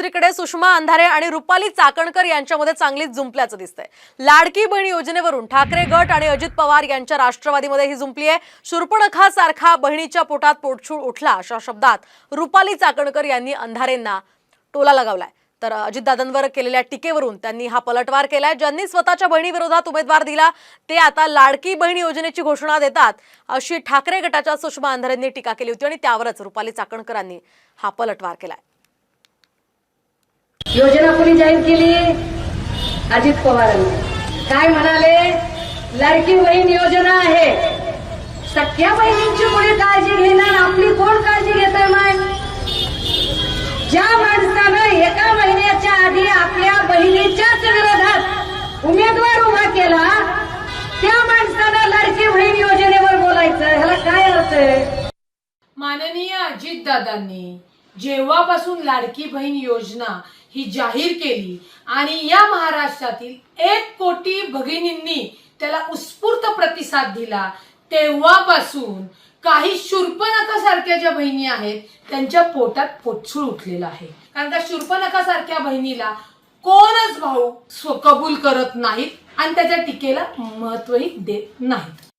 दुसरीकडे सुषमा अंधारे आणि रुपाली चाकणकर यांच्यामध्ये चांगलीच जुंपल्याचं दिसतंय. लाडकी बहीण योजनेवरून ठाकरे गट आणि अजित पवार यांच्या राष्ट्रवादीमध्ये ही जुंपली आहे. शूर्पणखा सारखा बहिणीच्या पोटात पोटछूळ उठला अशा शब्दात रुपाली चाकणकर यांनी अंधारेंना टोला लगावलाय. तर अजितदादांवर केलेल्या टीकेवरून त्यांनी हा पलटवार केलाय. ज्यांनी स्वतःच्या बहिणीविरोधात उमेदवार दिला ते आता लाडकी बहीण योजनेची घोषणा देतात अशी ठाकरे गटाच्या सुषमा अंधारेंनी टीका केली होती आणि त्यावरच रुपाली चाकणकरांनी हा पलटवार केलाय. योजना कोणी जाहीर केली? अजित पवारांनी. काय म्हणाले? लाडकी बहीण योजना आहे. सख्या बहिणींची कोणी काळजी घेणार आपली कोण काळजी घेत माय ज्या माणसानं एका महिन्याच्या आधी आपल्या बहिणीच्याच विरोधात उमेदवार उभा केला त्या माणसानं लाडकी बहीण योजनेवर बोलायचं. ह्याला काय अर्थ आहे? माननीय अजितदादांनी जेव्हापासून लाडकी बहीण योजना ही जाहीर केली आणि या महाराष्ट्रातील एक कोटी भगिनींनी त्याला उत्स्फूर्त प्रतिसाद दिला तेव्हापासून काही शूर्पणकासारख्या ज्या बहिणी आहेत त्यांच्या पोटात पोटसूळ उठलेलं आहे. कारण त्या शूर्पणकासारख्या बहिणीला कोणच भाऊ कबूल करत नाहीत आणि त्याच्या टीकेला महत्वही देत नाहीत.